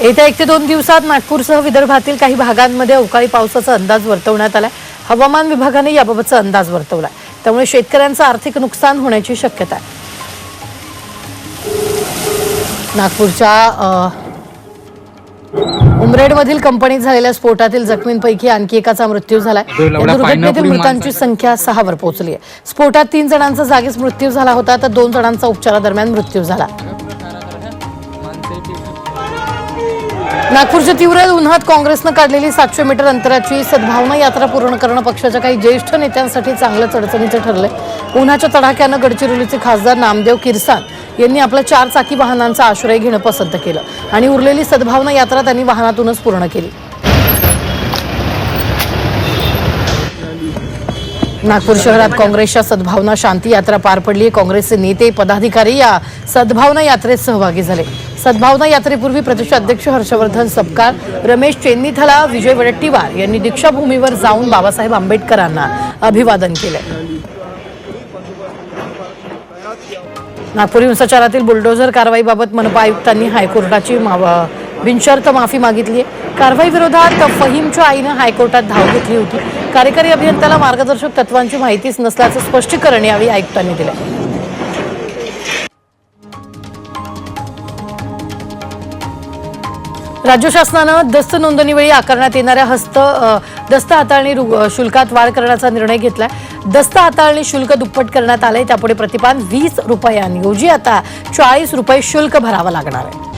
येत्या एक ते दोन दिवसात नागपूरसह विदर्भातील काही भागांमध्ये अवकाळी पावसाचा अंदाज वर्तवण्यात आलाय. हवामान विभागाने याबाबतचा अंदाज वर्तवलाय. त्यामुळे शेतकऱ्यांचं आर्थिक नुकसान होण्याची शक्यता आहे. नागपूरच्या उमरेडमधील कंपनीत झालेल्या स्फोटातील जखमींपैकी आणखी एकाचा मृत्यू झालाय. दुर्घटनेतील मृतांची संख्या सहावर पोहोचली आहे. स्फोटात तीन जणांचा जागीच मृत्यू झाला होता तर दोन जणांचा उपचारादरम्यान मृत्यू झाला. नागपूरच्या तीव्र उन्हात काँग्रेसनं काढलेली सातशे मीटर अंतराची सद्भावना यात्रा पूर्ण करणं पक्षाच्या काही ज्येष्ठ नेत्यांसाठी चांगलंच अडचणीचं ठरलंय. उन्हाच्या तडाख्यानं गडचिरोलीचे खासदार नामदेव किरसान यांनी आपल्या चार चाकी वाहनांचा आश्रय घेणं पसंत केलं आणि उरलेली सद्भावना यात्रा त्यांनी वाहनातूनच पूर्ण केली. नागपूर शहरात काँग्रेसच्या सद्भावना शांती यात्रा पार पडली. काँग्रेसचे नेते पदाधिकारी या सद्भावना यात्रेत सहभागी झाले. सद्भावना यात्रेपूर्वी प्रदेश अध्यक्ष हर्षवर्धन सपकाळ रमेश चेन्नीथला विजय वडट्टीवार यांनी दीक्षाभूमीवर जाऊन बाबासाहेब आंबेडकरांना अभिवादन केलं. नागपूर हिंसाचारातील बुलडोझर कारवाईबाबत मनपा आयुक्तांनी हायकोर्टाची बिनशर्त माफी मागितली आहे कारवाई विरोधात फहीमच्या आईनं हायकोर्टात धाव घेतली होती. कार्यकारी अभियंत्याला मार्गदर्शक तत्वांची माहितीच नसल्याचं स्पष्टीकरण यावेळी आयुक्तांनी दिलं राज्य शासनानं दस्त नोंदणीवेळी आकारण्यात येणाऱ्या हस्त दस्त हाताळणी शुल्कात वाढ करण्याचा निर्णय घेतलाय. दस्त हाताळणी शुल्क दुप्पट करण्यात आलंय त्यापुढे प्रतिपान वीस रुपयांऐवजी आता चाळीस रुपये शुल्क भरावं लागणार आहे.